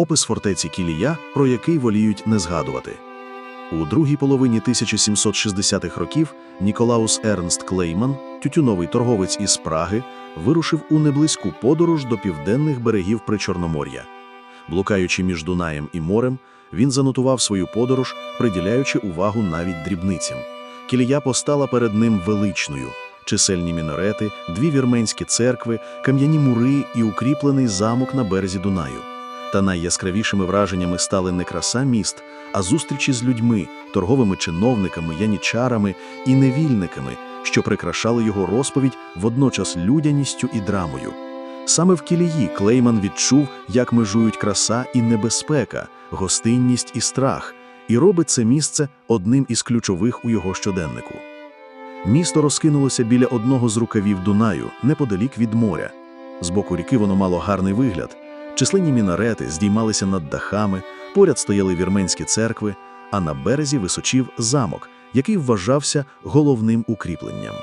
Опис фортеці Кілія, про який воліють не згадувати. У другій половині 1760-х років Ніколаус Ернст Клейман, тютюновий торговець із Праги, вирушив у неблизьку подорож до південних берегів Причорномор'я. Блукаючи між Дунаєм і морем, він занотував свою подорож, приділяючи увагу навіть дрібницям. Кілія постала перед ним величною. Чисельні мінарети, дві вірменські церкви, кам'яні мури і укріплений замок на березі Дунаю. Та найяскравішими враженнями стали не краса міст, а зустрічі з людьми, торговими чиновниками, янічарами і невільниками, що прикрашали його розповідь водночас людяністю і драмою. Саме в Кілії Клейман відчув, як межують краса і небезпека, гостинність і страх, і робить це місце одним із ключових у його щоденнику. Місто розкинулося біля одного з рукавів Дунаю, неподалік від моря. З боку ріки воно мало гарний вигляд. Численні мінарети здіймалися над дахами, поряд стояли вірменські церкви, а на березі височів замок, який вважався головним укріпленням.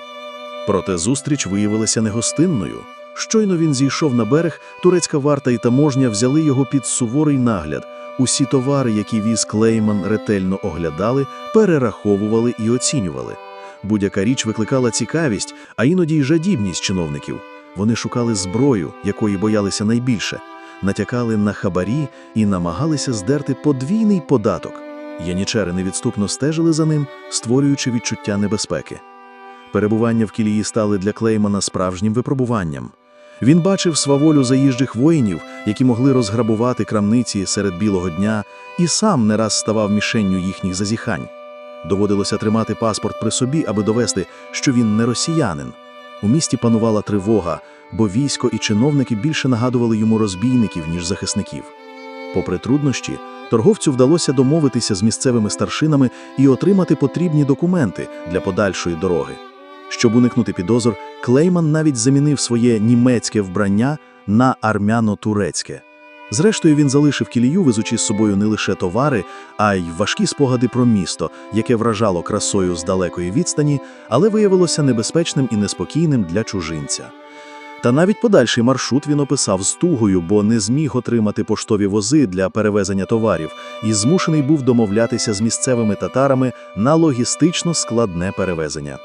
Проте зустріч виявилася негостинною. Щойно він зійшов на берег, турецька варта і таможня взяли його під суворий нагляд. Усі товари, які віз Клейман, ретельно оглядали, перераховували і оцінювали. Будь-яка річ викликала цікавість, а іноді й жадібність чиновників. Вони шукали зброю, якої боялися найбільше, натякали на хабарі і намагалися здерти подвійний податок. Янічери невідступно стежили за ним, створюючи відчуття небезпеки. Перебування в кілії стали для Клеймана справжнім випробуванням. Він бачив сваволю заїжджих воїнів, які могли розграбувати крамниці серед білого дня, і сам не раз ставав мішенню їхніх зазіхань. Доводилося тримати паспорт при собі, аби довести, що він не росіянин. У місті панувала тривога, бо військо і чиновники більше нагадували йому розбійників, ніж захисників. Попри труднощі, торговцю вдалося домовитися з місцевими старшинами і отримати потрібні документи для подальшої дороги. Щоб уникнути підозр, Клейман навіть замінив своє німецьке вбрання на армяно-турецьке. Зрештою, він залишив кілію, везучи з собою не лише товари, а й важкі спогади про місто, яке вражало красою з далекої відстані, але виявилося небезпечним і неспокійним для чужинця. Та навіть подальший маршрут він описав з тугою, бо не зміг отримати поштові вози для перевезення товарів і змушений був домовлятися з місцевими татарами на логістично складне перевезення.